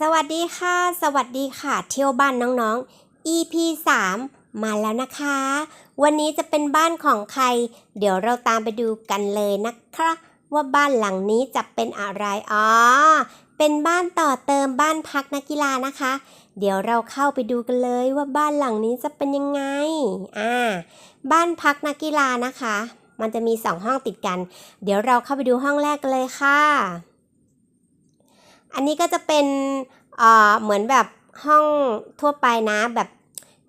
สวัสดีค่ะ สวัสดีค่ะ เที่ยวบ้านน้องๆ EP 3 มาแล้วนะคะ วันนี้จะเป็นบ้านของใคร เดี๋ยวเราตามไปดูกันเลยนะคะ ว่าบ้านหลังนี้จะเป็นอะไรอ๋อเป็นบ้านต่อเติมบ้านพักนักกีฬานะคะ เดี๋ยวเราเข้าไปดูกันเลยว่าบ้านหลังนี้จะเป็นยังไงอ่าบ้านพักนักกีฬานะคะ มันจะมีสองห้องติดกัน เดี๋ยวเราเข้าไปดูห้องแรกกันเลยค่ะ อันนี้ก็จะเป็นเอ่อเหมือนแบบห้องทั่วไปนะแบบ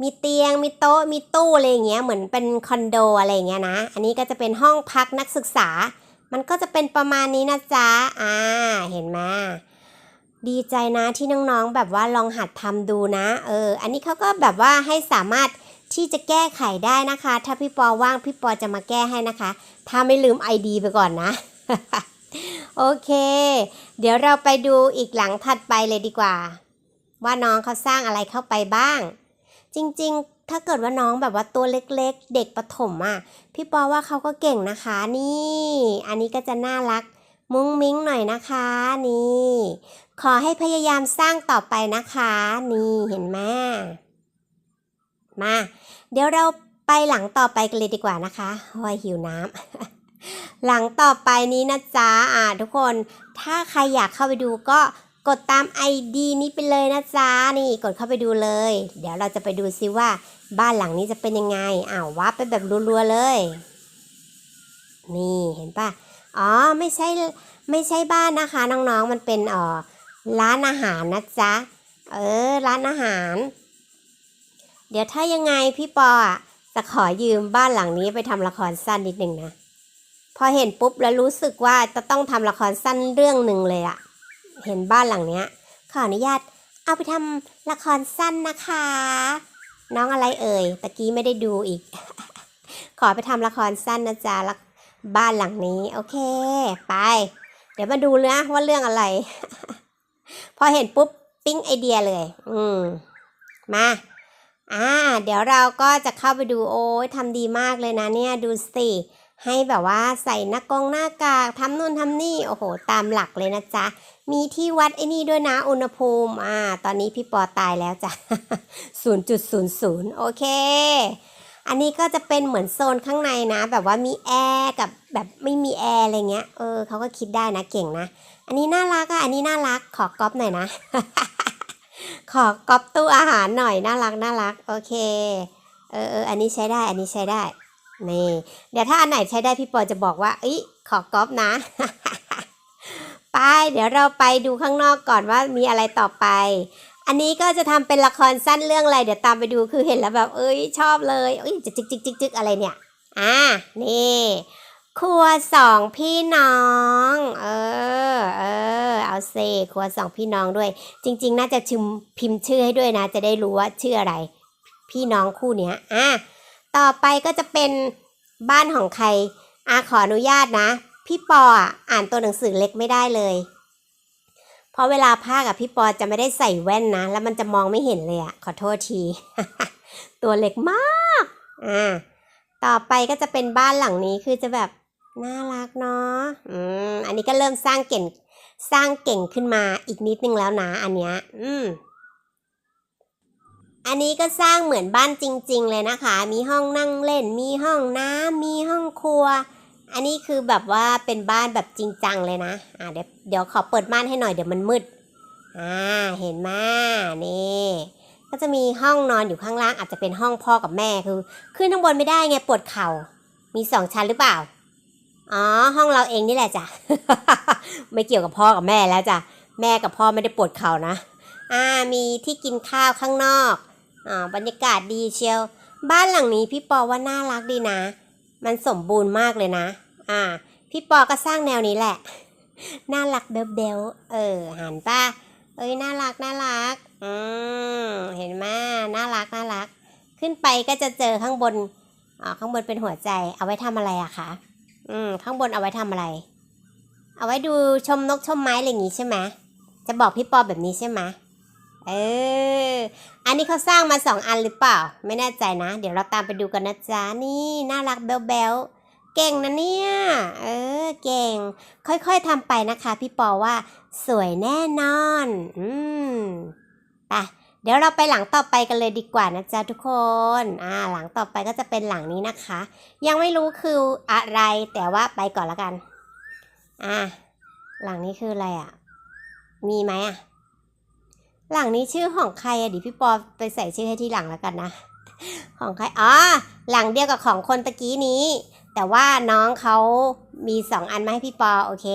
มีเตียงมีโต๊ะมีตู้อะไรอย่างเงี้ยเหมือนเป็นคอนโดอะไรอย่างเงี้ยนะ อันนี้ก็จะเป็นห้องพักนักศึกษา มันก็จะเป็นประมาณนี้นะจ๊ะอ่าเห็นไหมดีใจนะที่น้องๆแบบว่าลองหัดทำดูนะเอออันนี้เขาก็แบบว่าให้สามารถที่จะแก้ไขได้นะคะ ถ้าพี่ปอว่างพี่ปอจะมาแก้ให้นะคะ ถ้าไม่ลืม ID ไปก่อนนะ โอเค เดี๋ยวเราไปดูอีกหลังถัดไปเลยดีกว่า ว่าน้องเขาสร้างอะไรเข้าไปบ้าง จริงๆ ถ้าเกิดว่าน้องแบบว่าตัวเล็กๆ เด็กประถมอะ พี่ปอว่าเขาก็เก่งนะคะนี่ อันนี้ก็จะน่ารักมุ้งมิ้งหน่อยนะคะนี่ ขอให้พยายามสร้างต่อไปนะคะ นี่เห็นไหมมา เดี๋ยวเราไปหลังต่อไปกันเลยดีกว่านะคะโอ้ยหิวน้ำ หลังต่อไปนี้นะจ๊ะอ่าทุกคน ถ้าใครอยากเข้าไปดูก็กดตาม ID นี้ไปเลยนะจ๊ะนี่กดเข้าไปดูเลย เดี๋ยวเราจะไปดูซิว่าบ้านหลังนี้จะเป็นยังไงอ้าววับไปแบบรัวๆเลย นี่เห็นปะอ๋อไม่ใช่ไม่ใช่บ้านนะคะน้องๆมันเป็นอ่อร้านอาหารนะจ๊ะเออร้านอาหาร เดี๋ยวถ้ายังไงพี่ปออะจะขอยืมบ้านหลังนี้ไปทำละครสั้นนิดหนึ่งนะ พอเห็นปุ๊บแล้วรู้สึกว่าจะต้องทำละครสั้นเรื่องหนึ่งเลยอะเห็นบ้านหลังเนี้ย ขออนุญาตเอาไปทำละครสั้นนะคะ น้องอะไรเอ่ยตะกี้ไม่ได้ดูอีก ขอไปทำละครสั้นนะจ๊ะบ้านหลังนี้ โอเค ไป เดี๋ยวมาดูเลยนะว่าเรื่องอะไร พอเห็นปุ๊บปิ๊งไอเดียเลย อืมมาอ่า เดี๋ยวเราก็จะเข้าไปดูโอ้ยทำดีมากเลยนะเนี่ย ดูสิ ให้แบบว่าใส่หน้ากงหน้ากากทำนู่นทำนี่โอ้โห ตามหลักเลยนะจ๊ะ มีที่วัดไอ้นี่ด้วยนะอุณหภูมิอ่าตอนนี้พี่ปอตายแล้วจ้ะ 0.00 โอเค อันนี้ก็จะเป็นเหมือนโซนข้างในนะ แบบว่ามีแอร์กับแบบไม่มีแอร์อะไรเงี้ยเออเขาก็คิดได้นะเก่งนะ อันนี้น่ารักอะอันนี้น่ารักขอก๊อปหน่อยนะ ขอก๊อปตู้อาหารหน่อยน่ารักน่ารัก โอเคเออเอออันนี้ใช้ได้อันนี้ใช้ได้ นี่ เดี๋ยวถ้าอันไหนใช้ได้พี่ปอจะบอกว่าอ้ยขอก๊อปนะ ไป เดี๋ยวเราไปดูข้างนอกก่อนว่ามีอะไรต่อไป อันนี้ก็จะทำเป็นละครสั้นเรื่องอะไร เดี๋ยวตามไปดูคือเห็นแล้วแบบเอ้ยชอบเลยเอ้ยจิกจิกจิกจิกจิกอะไรเนี่ย อ่า นี่ ครัวสองพี่น้อง เออ เออ เอาเซครัวสองพี่น้องด้วย จริง ๆ น่าจะชิมพิมพ์ชื่อให้ด้วยนะ จะได้รู้ว่าชื่ออะไร พี่น้องคู่เนี้ย อะ ต่อไปก็จะเป็นบ้านของใครอาขออนุญาตนะ พี่ปออ่านตัวหนังสือเล็กไม่ได้เลย เพราะเวลาภาคกับพี่ปอจะไม่ได้ใส่แว่นนะ แล้วมันจะมองไม่เห็นเลยอะขอโทษที ตัวเล็กมากอ่าต่อไปก็จะเป็นบ้านหลังนี้คือจะแบบน่ารักเนาะอืมอันนี้ก็เริ่มสร้างเก่งสร้างเก่งขึ้นมาอีกนิดนึงแล้วนะอันเนี้ย อืม อันนี้ก็สร้างเหมือนบ้านจริง ๆ เลยนะคะ มีห้องนั่งเล่น มีห้องน้ำมีห้องครัว อันนี้คือแบบว่าเป็นบ้านแบบจริงจังเลยนะ อ่าเดี๋ยวเดี๋ยวขอเปิดม่านให้หน่อยเดี๋ยวมันมืด อ่า เห็นไหมนี่ ก็จะมีห้องนอนอยู่ข้างล่างอาจจะเป็นห้องพ่อกับแม่คือ ขึ้นข้างบนไม่ได้ไงปวดเข่า มีสองชั้นหรือเปล่า อ๋อ ห้องเราเองนี่แหละจ้ะ ไม่เกี่ยวกับพ่อกับแม่แล้วจ้ะ แม่กับพ่อไม่ได้ปวดเข่านะ อ่า มีที่กินข้าวข้างนอก อ่าบรรยากาศดีเชียว บ้านหลังนี้พี่ปอว่าน่ารักดีนะ มันสมบูรณ์มากเลยนะ อ่า พี่ปอก็สร้างแนวนี้แหละ น่ารักเบลเบลเออหันป่ะเอ้ยน่ารักน่ารัก อืมเห็นไหมน่ารักน่ารัก ขึ้นไปก็จะเจอข้างบนอ่าข้างบนเป็นหัวใจ เอาไว้ทำอะไรอะคะ อืม ข้างบนเอาไว้ทำอะไร เอาไว้ดูชมนกชมไม้อะไรอย่างงี้ใช่ไหมจะบอกพี่ปอแบบนี้ใช่ไหม เออ อันนี้เขาสร้างมาสองอันหรือเปล่า ไม่แน่ใจนะ เดี๋ยวเราตามไปดูกันนะจ๊ะ นี่น่ารักเบลเบลเก่งนะเนี่ย เออ เก่ง ค่อยๆทำไปนะคะ พี่ปอว่า สวยแน่นอน อืมไปเดี๋ยวเราไปหลังต่อไปกันเลยดีกว่านะจ๊ะทุกคน อ่า หลังต่อไปก็จะเป็นหลังนี้นะคะ ยังไม่รู้คืออะไรแต่ว่าไปก่อนละกัน อ่า หลังนี้คืออะไรอะ มีไหมอะ หลังนี้ชื่อของใครอะดิพี่ปอไปใส่ชื่อให้ทีหลังแล้วกันนะ ของใครอ๋อหลังเดียวกับของคนตะกี้นี้ แต่ว่าน้องเขามีสองอันมาให้พี่ปอโอเค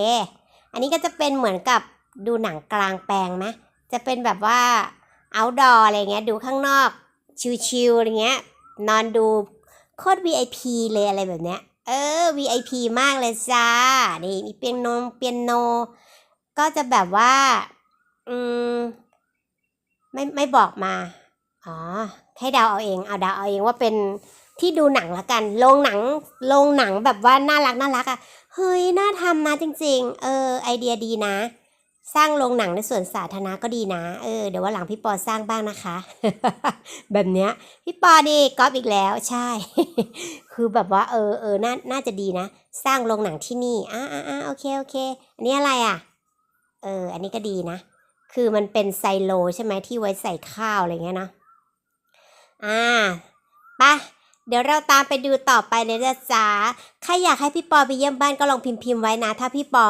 อันนี้ก็จะเป็นเหมือนกับดูหนังกลางแปลงไหมจะเป็นแบบว่า outdoor อะไรเงี้ยดูข้างนอก ชิวๆอะไรเงี้ย นอนดูโคตร VIP เลยอะไรแบบเนี้ย เออ VIP มากเลยจ้า นี่มีเปียโนเปียโน ก็จะแบบว่า อืม ไม่ไม่บอกมา อ๋อ ให้เดาเอาเอง เอาเดาเอาเองว่าเป็นที่ดูหนังละกันโรงหนังโรงหนังแบบว่าน่ารักน่ารักอะ่ะ เฮ้ย น่าทำนะจริง ๆ เออ ไอเดียดีนะ สร้างโรงหนังในสวนสาธารณะก็ดีนะ เออ เดี๋ยวว่าหลังพี่ปอสร้างบ้างนะคะ แบบเนี้ย พี่ปอดีก๊อปอีกแล้วใช่ คือแบบว่า เออเออน่า น่าจะดีนะ สร้างโรงหนังที่นี่ อ่าอ่าอ่าโอเค โอเค อันนี้อะไรอะ เออ อันนี้ก็ดีนะ คือมันเป็นไซโลใช่ไหมที่ไว้ใส่ข้าวอะไรเงี้ยเนาะอ่าไปะเดี๋ยวเราตามไปดูต่อไปเลยนะจ๊ะใครอยากให้พี่ปอไปเยี่ยมบ้านก็ลองพิมพ์พิมพ์ไว้นะ ถ้าพี่ปอ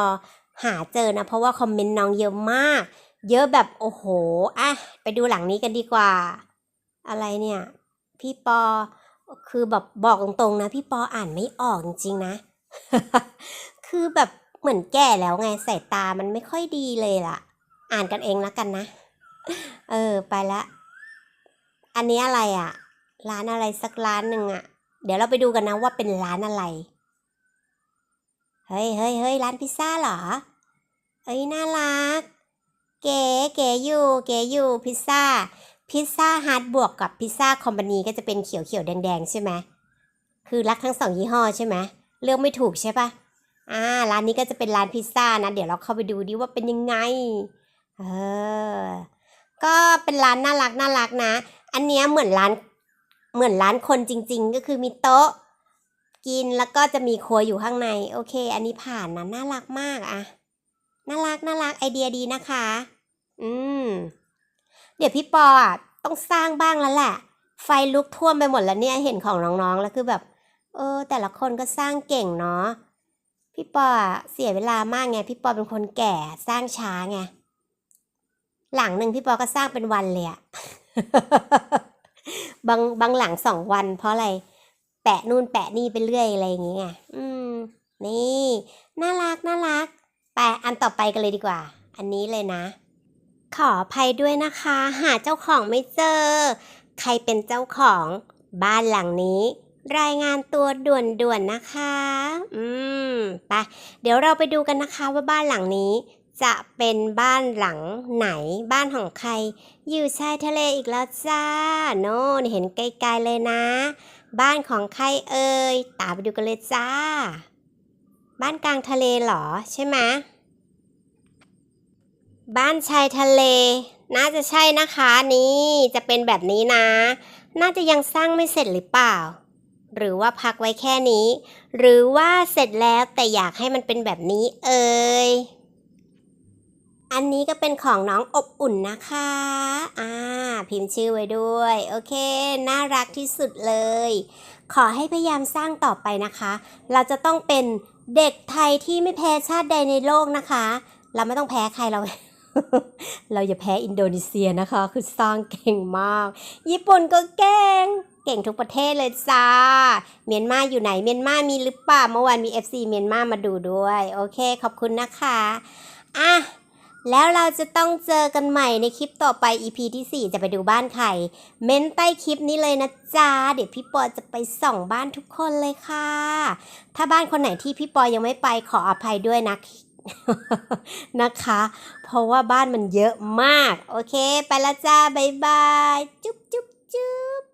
หาเจอนะ เพราะว่าคอมเมนต์น้องเยอะมาก เยอะแบบโอ้โหอะไปดูหลังนี้กันดีกว่า อะไรเนี่ย พี่ปอคือแบบบอกตรงๆนะ พี่ปออ่านไม่ออกจริงๆนะ คือแบบเหมือนแก่แล้วไงสายตามันไม่ค่อยดีเลยล่ะ อ่านกันเองแล้วกันนะ เออ ไปละ อันนี้อะไรอะ่ะ ร้านอะไรสักร้านหนึ่งอะ่ะ เดี๋ยวเราไปดูกันนะว่าเป็นร้านอะไร เฮ้ยเฮ้ยเฮ้ยร้านพิซซ่าเหรอ เอ้ย น่ารัก เก๋เก๋อยู่ เก๋อยู่ พิซซ่า พิซซ่าฮัทบวกกับพิซซ่าคอมพานีก็จะเป็นเขียวเขียวๆแดงใช่ไหม คือรักทั้งสองยี่ห้อใช่ไหม เลือกไม่ถูกใช่ปะอ่า ร้านนี้ก็จะเป็นร้านพิซซ่านะ เดี๋ยวเราเข้าไปดูดิว่าเป็นยังไง เออ ก็เป็นร้านน่ารักน่ารักนะ อันเนี้ยเหมือนร้านเหมือนร้านคนจริง ๆ ก็คือมีโต๊ะ กินแล้วก็จะมีครัวอยู่ข้างใน โอเค อันนี้ผ่านนะน่ารักมากอะน่ารักน่ารักไอเดียดีนะคะ อืม เดี๋ยวพี่ปอต้องสร้างบ้างแล้วแหละ ไฟลุกท่วมไปหมดแล้วเนี่ยเห็นของน้องๆแล้วคือแบบ เออ แต่ละคนก็สร้างเก่งเนาะพี่ปอเสียเวลามากไง พี่ปอเป็นคนแก่สร้างช้าไง หลังหนึ่งพี่ปอก็สร้างเป็นวันเลยอะบางบางหลังสองวัน เพราะอะไร แปะนู่นแปะนี่ไปเรื่อยอะไรอย่างเงี้ยอืม นี่น่ารักน่ารัก ไปอันต่อไปกันเลยดีกว่า อันนี้เลยนะ ขออภัยด้วยนะคะ หาเจ้าของไม่เจอ ใครเป็นเจ้าของบ้านหลังนี้ รายงานตัวด่วนๆนะคะ อืม ไป เดี๋ยวเราไปดูกันนะคะว่าบ้านหลังนี้ จะเป็นบ้านหลังไหนบ้านของใคร อยู่ชายทะเลอีกแล้วจ้า โน่นเห็นไกลๆเลยนะ บ้านของใครเอ่ยตามไปดูกันเลยจ้า บ้านกลางทะเลเหรอใช่ไหมบ้านชายทะเล น่าจะใช่นะคะนี่จะเป็นแบบนี้นะ น่าจะยังสร้างไม่เสร็จหรือเปล่า หรือว่าพักไว้แค่นี้ หรือว่าเสร็จแล้วแต่อยากให้มันเป็นแบบนี้เอ่ย อันนี้ก็เป็นของน้องอบอุ่นนะคะ อ่า พิมพ์ชื่อไว้ด้วย โอเค น่ารักที่สุดเลย ขอให้พยายามสร้างต่อไปนะคะ เราจะต้องเป็นเด็กไทยที่ไม่แพ้ชาติใดในโลกนะคะ เราไม่ต้องแพ้ใครเรา เราอย่าแพ้อินโดนีเซียนะคะ คือสร้างเก่งมาก ญี่ปุ่นก็เก่ง เก่งทุกประเทศเลยจ้า เมียนมาอยู่ไหน เมียนมามีหรือเปล่า เมื่อวานมี FC เมียนมามาดูด้วย โอเค ขอบคุณนะคะ อะ แล้วเราจะต้องเจอกันใหม่ในคลิปต่อไป EP ที่ 4 จะไปดูบ้านใคร เม้นใต้คลิปนี้เลยนะจ๊ะ เดี๋ยวพี่ปอจะไปส่องบ้านทุกคนเลยค่ะ ถ้าบ้านคนไหนที่พี่ปอยังไม่ไปขออภัยด้วยนะนะคะ เพราะว่าบ้านมันเยอะมาก โอเค ไปละจ้า บ๊ายบาย จุ๊บจุ๊บจุ๊บ